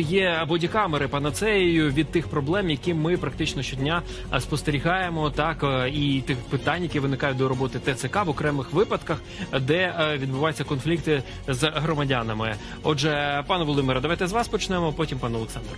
Є бодікамери панацеєю від тих проблем, які ми практично щодня е, спостерігаємо, так е, і тих питань, які виникають до роботи ТЦК в окремих випадках, де е, відбуваються конфлікти з громадянами. Отже, пане Володимире, давайте з вас почнемо, потім пан Олександр.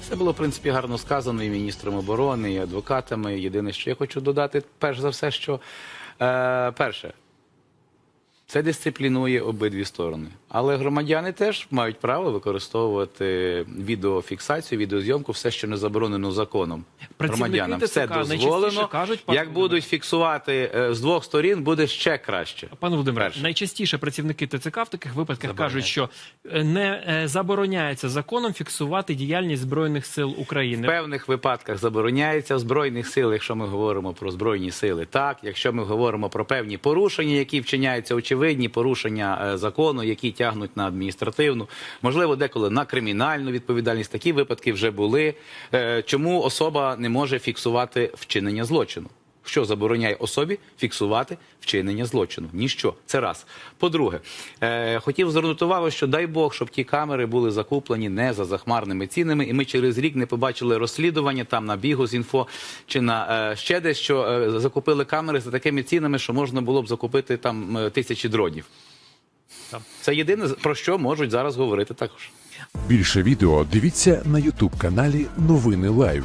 Все було в принципі гарно сказано і міністром оборони, і адвокатами. Єдине, що я хочу додати, перш за все, що е, перше. Це дисциплінує обидві сторони. Але громадяни теж мають право використовувати відеофіксацію, відеозйомку, все, що не заборонено законом. Громадянам все дозволено. кажуть, Як будуть фіксувати е, з двох сторін, буде ще краще. Пане Володимире, Перше. найчастіше працівники ТЦК в таких випадках кажуть, що е, не е, забороняється законом фіксувати діяльність збройних сил України. В певних випадках забороняється в збройних сил, якщо ми говоримо про збройні сили. Так, якщо ми говоримо про певні порушення, які вчиняються, очевидні порушення е, закону, які тягнуть на адміністративну, можливо, деколи на кримінальну відповідальність. Такі випадки вже були. Е, Чому особа не може фіксувати вчинення злочину? Що забороняє особі фіксувати вчинення злочину? Ніщо. Це раз. По-друге, е, хотів звернути увагу, що дай Бог, щоб ті камери були закуплені не за захмарними цінами, і ми через рік не побачили розслідування там на Бігус.Інфо чи на е, ще десь, що е, закупили камери за такими цінами, що можна було б закупити там е, тисячі дронів. Це єдине про що можуть зараз говорити також. Більше відео дивіться на Ютуб каналі Новини Лайв.